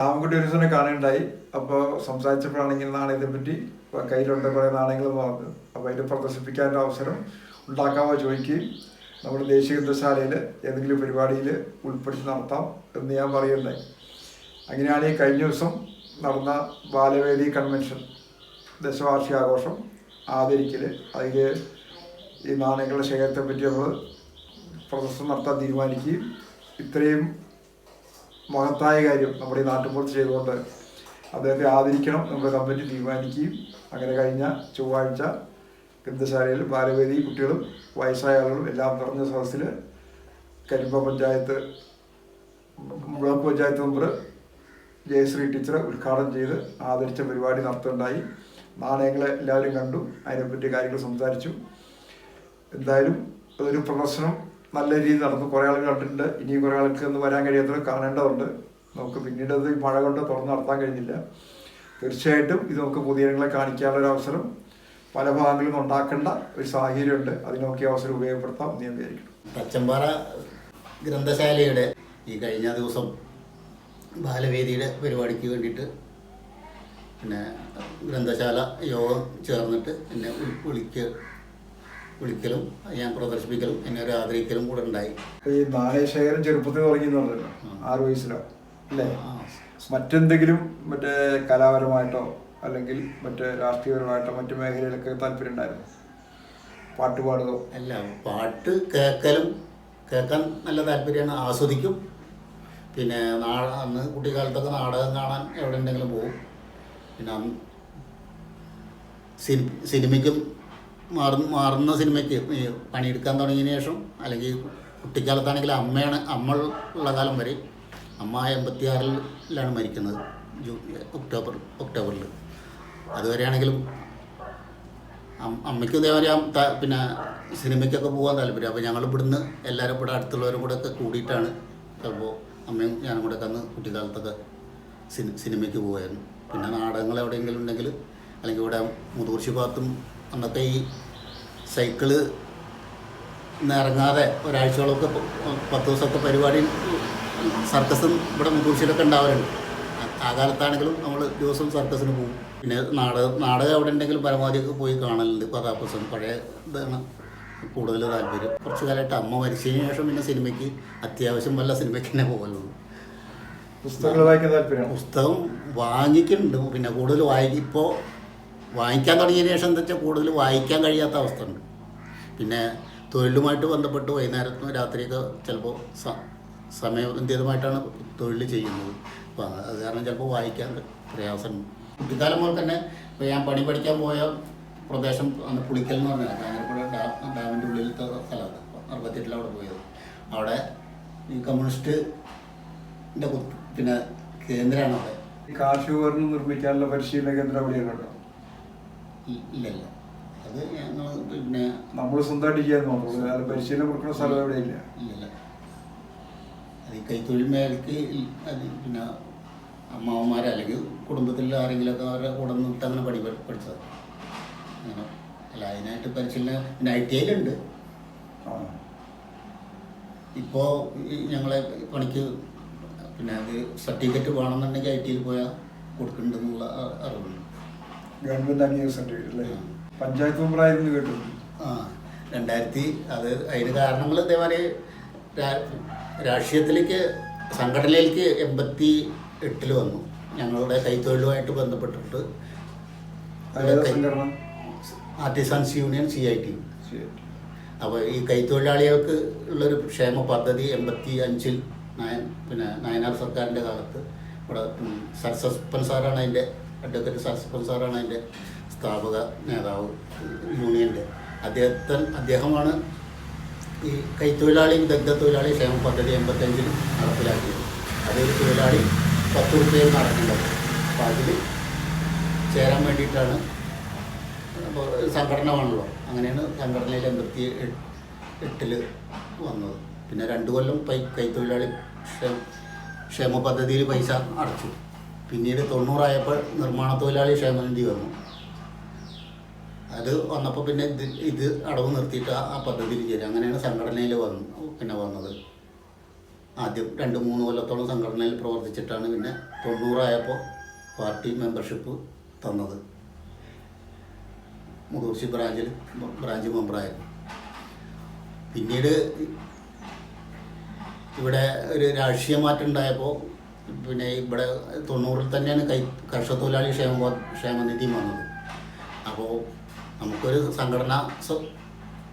രാമൻകുട്ടി ഒരു ദിവസം കാണുകയുണ്ടായി. അപ്പോൾ സംസാരിച്ചപ്പോഴാണെങ്കിൽ നാണയത്തെ പറ്റി കയ്യിലുണ്ട് കുറേ നാണയങ്ങൾ പറഞ്ഞു അപ്പോൾ അതിൽ പ്രദർശിപ്പിക്കാനുള്ള അവസരം ഉണ്ടാക്കാമോ ചോദിക്കുകയും നമ്മുടെ ദേശീയ ഗ്രന്ഥശാലയിൽ ഏതെങ്കിലും പരിപാടിയിൽ ഉൾപ്പെടുത്തി നടത്താം എന്ന് ഞാൻ പറയുണ്ടായി അങ്ങനെയാണ് ഈ കഴിഞ്ഞ ദിവസം നടന്ന ബാലവേദി കൺവെൻഷൻ ദശവാർഷികാഘോഷം ആദരിക്കൽ അതിൽ ഈ നാണയങ്ങളുടെ ശേഖരത്തെ പറ്റി നമ്മൾ പ്രദർശനം നടത്താൻ തീരുമാനിക്കുകയും ഇത്രയും മഹത്തായ കാര്യം നമ്മുടെ ഈ നാട്ടുപുറത്ത് ചെയ്തുകൊണ്ട് അദ്ദേഹത്തെ ആദരിക്കണം നമ്മുടെ കമ്മിറ്റി തീരുമാനിക്കുകയും അങ്ങനെ കഴിഞ്ഞ ചൊവ്വാഴ്ച ഗ്രന്ഥശാലയിൽ ബാലവേദി കുട്ടികളും വയസ്സായ ആളുകളും എല്ലാം നിറഞ്ഞ സദസ്സിൽ Karimba panchayat block panchayat member Jayashree teacher ഉദ്ഘാടനം ചെയ്ത് ആദരിച്ച പരിപാടി നടത്തുണ്ടായി നാണയങ്ങളെ എല്ലാവരും കണ്ടു. അതിനെപ്പറ്റി കാര്യങ്ങൾ സംസാരിച്ചു. എന്തായാലും അതൊരു പ്രദർശനം നല്ല രീതിയിൽ നടന്നു. കുറേ ആൾ കണ്ടിട്ടുണ്ട്. ഇനി കുറേ ആൾക്ക് ഒന്ന് വരാൻ കഴിയാത്തത് കാണേണ്ടതുണ്ട്. നമുക്ക് പിന്നീട് അത് മഴ കൊണ്ട് തുറന്ന് നടത്താൻ കഴിഞ്ഞില്ല. തീർച്ചയായിട്ടും ഇത് നമുക്ക് പൊതുജനങ്ങളെ കാണിക്കാനുള്ള ഒരു അവസരം പല ഭാഗങ്ങളിലും ഉണ്ടാക്കേണ്ട ഒരു സാഹചര്യമുണ്ട്. അതിനൊക്കെ അവസരം ഉപയോഗപ്പെടുത്താം എന്ന് ഞാൻ വിചാരിക്കുന്നു. തച്ചമ്പാറ ഗ്രന്ഥശാലയുടെ ഈ കഴിഞ്ഞ ദിവസം ബാലവേദിയുടെ പരിപാടിക്ക് വേണ്ടിയിട്ട് പിന്നെ ഗ്രന്ഥശാല യോഗം ചേർന്നിട്ട് പിന്നെ വിളി- വിളിക്ക വിളിക്കലും ഞാൻ പ്രദർശിപ്പിക്കലും എന്നെ ഒരു ആദരിക്കലും കൂടെ ഉണ്ടായി. ഈ നാണയശേഖരം ചെറുപ്പത്തിൽ തുടങ്ങിയെന്നുണ്ടല്ലോ ആറ് വയസ്സിലോ അല്ലേ? മറ്റെന്തെങ്കിലും മറ്റേ കലാപരമായിട്ടോ അല്ലെങ്കിൽ മറ്റേ രാഷ്ട്രീയപരമായിട്ടോ മറ്റു മേഖലയിലൊക്കെ താല്പര്യം ഉണ്ടായിരുന്നു? പാട്ട് പാടുകയോ അല്ല പാട്ട് കേൾക്കലും കേൾക്കാൻ നല്ല താല്പര്യമാണ് ആസ്വദിക്കും. പിന്നെ നാ അന്ന് കുട്ടിക്കാലത്തൊക്കെ നാടകം കാണാൻ എവിടെ ഉണ്ടെങ്കിലും പോകും പിന്നെ സിനിമയ്ക്കും മാറുന്ന മാറുന്ന സിനിമയ്ക്ക് പണിയെടുക്കാൻ തുടങ്ങിയതിന് ശേഷം അല്ലെങ്കിൽ കുട്ടിക്കാലത്താണെങ്കിൽ അമ്മയാണ് അമ്മ ഉള്ള കാലം വരെ അമ്മ എൺപത്തിയാറിലാണ് മരിക്കുന്നത് ജൂ ഒക്ടോബർ ഒക്ടോബറിൽ. അതുവരെയാണെങ്കിലും അമ്മയ്ക്ക് ഇതേമാതിരി പിന്നെ സിനിമയ്ക്കൊക്കെ പോകാൻ താല്പര്യം. അപ്പോൾ ഞങ്ങൾ ഇവിടുന്ന് എല്ലാവരും ഇവിടെ അടുത്തുള്ളവരും കൂടെ ഒക്കെ കൂടിയിട്ടാണ് ചിലപ്പോൾ അമ്മയും ഞാനും കൂടെ ഒക്കെ കുട്ടിക്കാലത്തൊക്കെ സിനിമയ്ക്ക് പോകുമായിരുന്നു പിന്നെ നാടകങ്ങൾ എവിടെയെങ്കിലും ഉണ്ടെങ്കിൽ അല്ലെങ്കിൽ ഇവിടെ മുതൂർശി ഭാഗത്തും അന്നത്തെ ഈ സൈക്കിൾ ഇറങ്ങാതെ ഒരാഴ്ചകളൊക്കെ പത്ത് ദിവസമൊക്കെ പരിപാടി സർക്കസും ഇവിടെ മുതൂർശിയിലൊക്കെ ഉണ്ടാവാറുണ്ട് ആ- കാലത്താണെങ്കിലും നമ്മൾ ദിവസവും സർക്കസിന് പോകും. പിന്നെ നാടകം നാടകം എവിടെ ഉണ്ടെങ്കിലും പരമാവധി ഒക്കെ പോയി കാണലുണ്ട്. കഥാപ്രസം പഴയ ഇതാണ് കൂടുതൽ താല്പര്യം. കുറച്ച് കാലമായിട്ട് അമ്മ മരിച്ചതിന് ശേഷം പിന്നെ സിനിമയ്ക്ക് അത്യാവശ്യം വല്ല സിനിമയ്ക്ക് തന്നെ പോകലുള്ളൂ. പുസ്തകങ്ങൾ വായിക്കാൻ താല്പര്യം? പുസ്തകം വാങ്ങിക്കുന്നുണ്ട്. പിന്നെ കൂടുതൽ വായിക്കും. ഇപ്പോൾ വാങ്ങിക്കാൻ തുടങ്ങിയതിന് ശേഷം എന്താ വെച്ചാൽ കൂടുതൽ വായിക്കാൻ കഴിയാത്ത അവസ്ഥ ഉണ്ട്. പിന്നെ തൊഴിലുമായിട്ട് ബന്ധപ്പെട്ട് വൈകുന്നേരത്തും രാത്രിയൊക്കെ ചിലപ്പോൾ സ സമയബന്ധിതമായിട്ടാണ് തൊഴിൽ ചെയ്യുന്നത്. അപ്പോൾ അത് കാരണം ചിലപ്പോൾ വായിക്കാൻ പ്രയാസമുണ്ട് കുട്ടിക്കാലം മുതൽ തന്നെ ഞാൻ പണി പഠിക്കാൻ പോയ പ്രദേശം അന്ന് പുളിക്കൽ എന്ന് പറഞ്ഞാൽ കാഞ്ഞിരപ്പുഴ ഡാം ഡാമിന്റെ ഉള്ളിലത്തെ സ്ഥലമാണ് അറുപത്തെട്ടിൽ അവിടെ പോയത്. അവിടെ ഈ കമ്മ്യൂണിസ്റ്റിന്റെ പിന്നെ കേന്ദ്രമാണ് അവിടെ. കാർഷിക നിർമ്മിക്കാനുള്ള പരിശീലന കേന്ദ്രം അവിടെയാണ് കേട്ടോ. ഇല്ലല്ല. അത് ഞങ്ങൾ പിന്നെ നമ്മൾ സ്വന്തമായിട്ട് ചെയ്യാൻ നോക്കുള്ളൂ പരിശീലനം കൊടുക്കുന്ന സ്ഥലം എവിടെയില്ല ഇല്ലല്ല. അത് ഈ കൈത്തൊഴിൽ മേഖലക്ക് അത് പിന്നെ അമ്മാവന്മാർ അല്ലെങ്കിൽ കുടുംബത്തിൽ ആരെങ്കിലുമൊക്കെ അവരുടെ കൂടെ നിന്നിട്ട് അങ്ങനെ പഠി പഠിച്ചത്. അങ്ങനെ അല്ല അതിനായിട്ട് പരിശീലനം പിന്നെ ഐ ടി ഐയിലുണ്ട് ഇപ്പോൾ ഞങ്ങളെ പണിക്ക് പിന്നെ അത് സർട്ടിഫിക്കറ്റ് വേണമെന്നുണ്ടെങ്കിൽ ഐ ടിയിൽ പോയാൽ കൊടുക്കുന്നുണ്ടെന്നുള്ള അറിവുണ്ട്. ഗവൺമെന്റ് അംഗീകാര സർട്ടിഫിക്കറ്റ് അല്ലേ പഞ്ചായത്ത് മെമ്പറായിരുന്നു കേട്ടു ആ രണ്ടായിരത്തി അത് അതിന് കാരണങ്ങൾ ഇതേമാതിരി രാ- രാഷ്ട്രീയത്തിലേക്ക് സംഘടനയിലേക്ക് എൺപത്തി എട്ടിൽ വന്നു. ഞങ്ങളുടെ കൈത്തൊഴിലുമായിട്ട് ബന്ധപ്പെട്ടിട്ട്. Artisans union C I T. അപ്പോൾ ഈ കൈത്തൊഴിലാളികൾക്ക് ഉള്ളൊരു ക്ഷേമ പദ്ധതി എൺപത്തി അഞ്ചിൽ നയൻ പിന്നെ നയനാർ സർക്കാരിന്റെ കാലത്ത് ഇവിടെ സർ സസ്പെൻസാറാണ് സാറാണ് അതിന്റെ അഡ്വക്കേറ്റ് സരസപ്പൻ സാറാണ് അതിന്റെ സ്ഥാപക നേതാവ് യൂണിയന്റെ അദ്ദേഹത്തെ അദ്ദേഹമാണ് ഈ കൈത്തൊഴിലാളി വിദഗ്ധ തൊഴിലാളി ക്ഷേമ പദ്ധതി എൺപത്തഞ്ചിൽ നടപ്പിലാക്കിയത്. അതൊരു തൊഴിലാളി പത്ത് റുപ്യയിൽ നടക്കേണ്ടത്. അപ്പോൾ അതിൽ ചേരാൻ വേണ്ടിയിട്ടാണ് സംഘടന വേണമല്ലോ അങ്ങനെയാണ് സംഘടനയിൽ എൺപത്തി എട്ടിൽ വന്നത്. പിന്നെ രണ്ട് കൊല്ലം കൈത്തൊഴിലാളി ക്ഷേമ ക്ഷേമ പദ്ധതിയിൽ പൈസ അടച്ചു. പിന്നീട് തൊണ്ണൂറായപ്പോൾ നിർമ്മാണ തൊഴിലാളി ക്ഷേമനിധി വന്നു. അത് വന്നപ്പോൾ പിന്നെ ഇത് ഇത് അടവ് നിർത്തിയിട്ട് ആ- പദ്ധതി ചേരും അങ്ങനെയാണ് സംഘടനയിൽ വന്നു പിന്നെ വന്നത്. ആദ്യം രണ്ട് മൂന്ന് കൊല്ലത്തോളം സംഘടനയിൽ പ്രവർത്തിച്ചിട്ടാണ് പിന്നെ തൊണ്ണൂറായപ്പോൾ പാർട്ടി മെമ്പർഷിപ്പ് തന്നത്. മുതൂർച്ചി ബ്രാഞ്ചിൽ ബ്രാഞ്ച് മെമ്പറായിരുന്നു. പിന്നീട് ഇവിടെ ഒരു രാഷ്ട്രീയ മാറ്റം ഉണ്ടായപ്പോൾ പിന്നെ ഇവിടെ തൊണ്ണൂറിൽ തന്നെയാണ് കൈ കർഷക തൊഴിലാളി ക്ഷേമ ക്ഷേമനിധി വന്നത്. അപ്പോൾ നമുക്കൊരു സംഘടന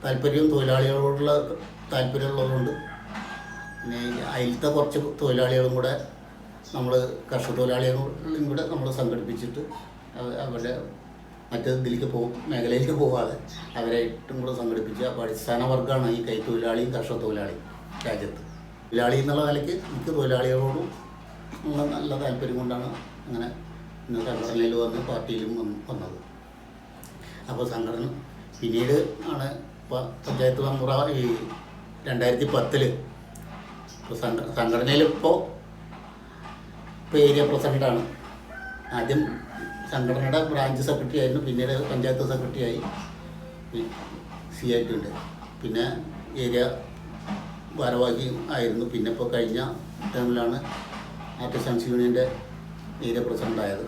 താല്പര്യവും തൊഴിലാളികളോടുള്ള താല്പര്യമുള്ളതുകൊണ്ട് പിന്നെ അതിലത്തെ കുറച്ച് തൊഴിലാളികളും കൂടെ നമ്മൾ കർഷക തൊഴിലാളികളും കൂടെ നമ്മൾ സംഘടിപ്പിച്ചിട്ട് അവ- അവരുടെ മറ്റ് ഇതിലേക്ക് പോകും മേഖലയിലേക്ക് പോകാതെ അവരായിട്ടും കൂടെ സംഘടിപ്പിച്ച് അപ്പോൾ അടിസ്ഥാന വർഗമാണ് ഈ കൈത്തൊഴിലാളിയും കർഷക തൊഴിലാളിയും രാജ്യത്ത്. തൊഴിലാളി എന്നുള്ള നിലയ്ക്ക് എനിക്ക് തൊഴിലാളികളോടും ഉള്ള നല്ല താല്പര്യം കൊണ്ടാണ് അങ്ങനെ ഇന്നത്തെ സംഘടനയിൽ വന്ന് പാർട്ടിയിലും വന്ന് വന്നത്. അപ്പോൾ സംഘടന പിന്നീട് ആണ് പഞ്ചായത്ത് മെമ്പർ ഈ രണ്ടായിരത്തി പത്തിൽ ഇപ്പോൾ സംഘ സംഘടനയിലിപ്പോൾ ഇപ്പോൾ ഏരിയ പ്രസിഡന്റാണ് ആദ്യം സംഘടനയുടെ ബ്രാഞ്ച് സെക്രട്ടറി ആയിരുന്നു പിന്നീട് പഞ്ചായത്ത് സെക്രട്ടറി ആയി. സി ആയിട്ടുണ്ട് പിന്നെ ഏരിയ ഭാരവാഹി ആയിരുന്നു. പിന്നെ ഇപ്പോൾ കഴിഞ്ഞ ടൈമിലാണ് ആർട്ടിസൺസ് യൂണിയന്റെ ഏരിയ പ്രസിഡന്റ് ആയത്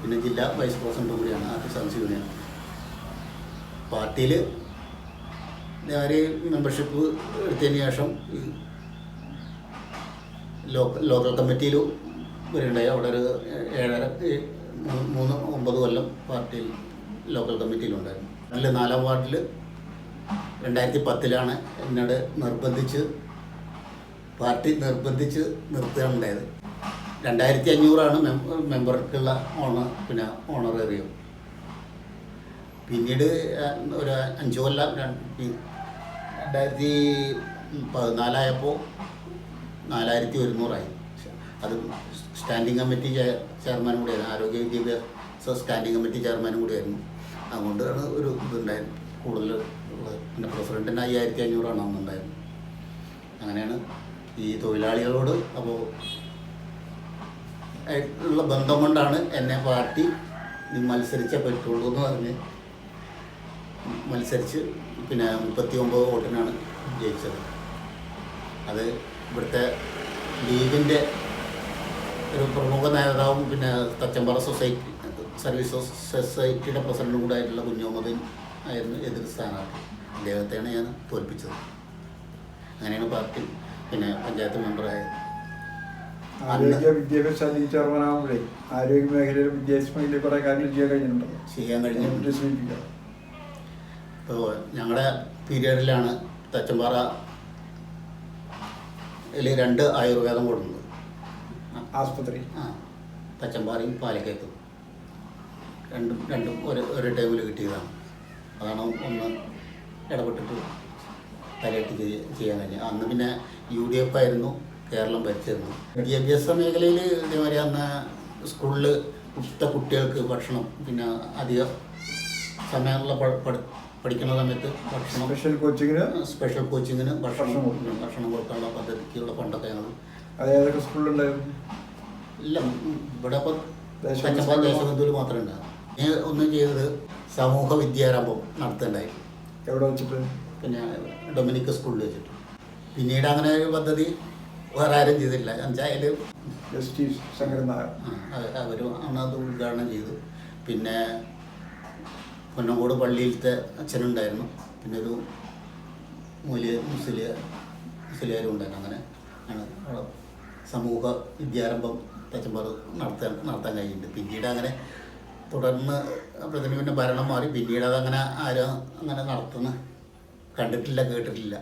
പിന്നെ ജില്ലാ വൈസ് പ്രസിഡന്റ് കൂടിയാണ് ആർട്ടിസൺസ് യൂണിയൻ. പാർട്ടിയിൽ ഞാൻ മെമ്പർഷിപ്പ് എടുത്തതിന് ശേഷം ഈ ലോക്കൽ ലോക്കൽ കമ്മിറ്റിയിൽ വരുന്നുണ്ടായി അവിടെ ഒരു ഏഴര മൂന്ന് ഒമ്പത് കൊല്ലം പാർട്ടിയിൽ ലോക്കൽ കമ്മിറ്റിയിലുണ്ടായിരുന്നു. അതിൽ നാലാം വാർഡിൽ രണ്ടായിരത്തി പത്തിലാണ് എന്നോട് നിർബന്ധിച്ച് പാർട്ടി നിർബന്ധിച്ച് നിർത്തുകയുണ്ടായത് രണ്ടായിരത്തി അഞ്ഞൂറാണ് മെമ്പർക്കുള്ള ഓണർ പിന്നെ ഓണറേറിയം പിന്നീട് ഒരു അഞ്ച് കൊല്ലം രണ്ടായിരത്തി പതിനാലായപ്പോൾ നാലായിരത്തി ഒരുന്നൂറായി അത് സ്റ്റാൻഡിംഗ് കമ്മിറ്റി ചെയർമാനും കൂടിയായിരുന്നു. ആരോഗ്യ വിദ്യാഭ്യാസ സ്റ്റാൻഡിംഗ് കമ്മിറ്റി ചെയർമാനും കൂടിയായിരുന്നു. അതുകൊണ്ടാണ് ഒരു ഇതുണ്ടായിരുന്നു കൂടുതൽ ഉള്ളത്. പിന്നെ പ്രസിഡന്റിന് അയ്യായിരത്തി അഞ്ഞൂറാണ് അന്നുണ്ടായിരുന്നത്. അങ്ങനെയാണ് ഈ തൊഴിലാളികളോട് അപ്പോൾ ഉള്ള ബന്ധം കൊണ്ടാണ് എന്നെ പാർട്ടി നീ മത്സരിച്ചേ പറ്റുള്ളൂ എന്ന് പറഞ്ഞ് മത്സരിച്ച് പിന്നെ മുപ്പത്തി ഒമ്പത് വോട്ടിനാണ് ജയിച്ചത്. അത് ഇവിടുത്തെ ലീഗിന്റെ ഒരു പ്രമുഖ നേതാവും പിന്നെ തച്ചമ്പാറ സൊസൈറ്റി സർവീസ് സൊസൈറ്റിയുടെ പ്രസിഡന്റും കൂടെ ആയിട്ടുള്ള കുഞ്ഞോമദൻ ആയിരുന്നു എതിർ സ്ഥാനാർത്ഥി. അദ്ദേഹത്തെയാണ് ഞാൻ തോൽപ്പിച്ചത്. അങ്ങനെയാണ് പാർട്ടി പിന്നെ പഞ്ചായത്ത് മെമ്പറായത്. ആരോഗ്യ വിദ്യാഭ്യാസ ലീഗ് ചെയർമാനാകുമ്പോഴേ ആരോഗ്യ മേഖലയിൽ വിദ്യാഭ്യാസ മേഖലയിൽ കുറേ കാര്യങ്ങൾ ചെയ്യാൻ കഴിഞ്ഞിട്ടുണ്ടല്ലോ ചെയ്യാൻ കഴിഞ്ഞു. അതിനെപ്പറ്റി സൂചിപ്പിക്കാം ഇപ്പോൾ ഞങ്ങളുടെ പീരീഡിലാണ് തച്ചമ്പാറ യിൽ രണ്ട് ആയുർവേദം കൊടുക്കുന്നത്. ആസ്പത്രി. ആ തച്ചമ്പാറയും പാലക്കയത്തും. രണ്ടും രണ്ടും ഒരു ഒരു ടൈമിൽ കിട്ടിയതാണ്. അതാണ് ഒന്ന് ഇടപെട്ടിട്ട് തലയിട്ട് ചെയ്യാൻ കഴിഞ്ഞത്. അന്ന് പിന്നെ യു ഡി എഫ് ആയിരുന്നു. കേരളം ഭരിച്ചിരുന്നു വിദ്യാഭ്യാസ മേഖലയിൽ ഇതേമാതിരി അന്ന് സ്കൂളിൽ ഇഷ്ട കുട്ടികൾക്ക് ഭക്ഷണം പിന്നെ അധികം സമയമുള്ള പഠിക്കുന്ന സമയത്ത് ഭക്ഷണം സ്പെഷ്യൽ കോച്ചിങ്ങിന് സ്പെഷ്യൽ കോച്ചിങ്ങിന് ഭക്ഷണം കൊടുക്കണം. കൊടുക്കും. ഭക്ഷണം കൊടുക്കാനുള്ള പദ്ധതിക്കുള്ള ഫണ്ടൊക്കെ ഞങ്ങൾ അത് ഏതൊക്കെ സ്കൂളിലുണ്ടായിരുന്നു? ഇല്ല ഇവിടെ ഇപ്പോൾ ദേശബന്ധു ദേശബന്ധുവിൽ മാത്രമേ ഉണ്ടായിരുന്നു ഞാൻ ഒന്നും ചെയ്തത് സമൂഹ വിദ്യാരംഭം നടത്തേണ്ടായി എവിടെ വെച്ചിട്ട്? പിന്നെ ഡൊമിനിക് സ്കൂളിൽ വെച്ചിട്ട്. പിന്നീട് അങ്ങനെ ഒരു പദ്ധതി വേറെ ആരും ചെയ്തില്ല. പഞ്ചായത്ത് ജസ്റ്റിസ് അവരും ആണ് അത് ഉദ്ഘാടനം ചെയ്തു. പിന്നെ പൊന്നങ്കോട് പള്ളിയിലത്തെ അച്ഛനുണ്ടായിരുന്നു. പിന്നെ ഒരു മൂല്യ മുസ്ലിയ മുസ്ലിയാരും ഉണ്ടായിരുന്നു. അങ്ങനെ ആണ് സമൂഹ വിദ്യാരംഭം തച്ചമ്പാറ് നടത്താൻ നടത്താൻ കഴിയുന്നുണ്ട് പിന്നീട് അങ്ങനെ തുടർന്ന് അപ്പോഴത്തേന് പിന്നെ ഭരണം മാറി. പിന്നീട് അതങ്ങനെ ആരും അങ്ങനെ നടത്തുന്ന കണ്ടിട്ടില്ല കേട്ടിട്ടില്ല.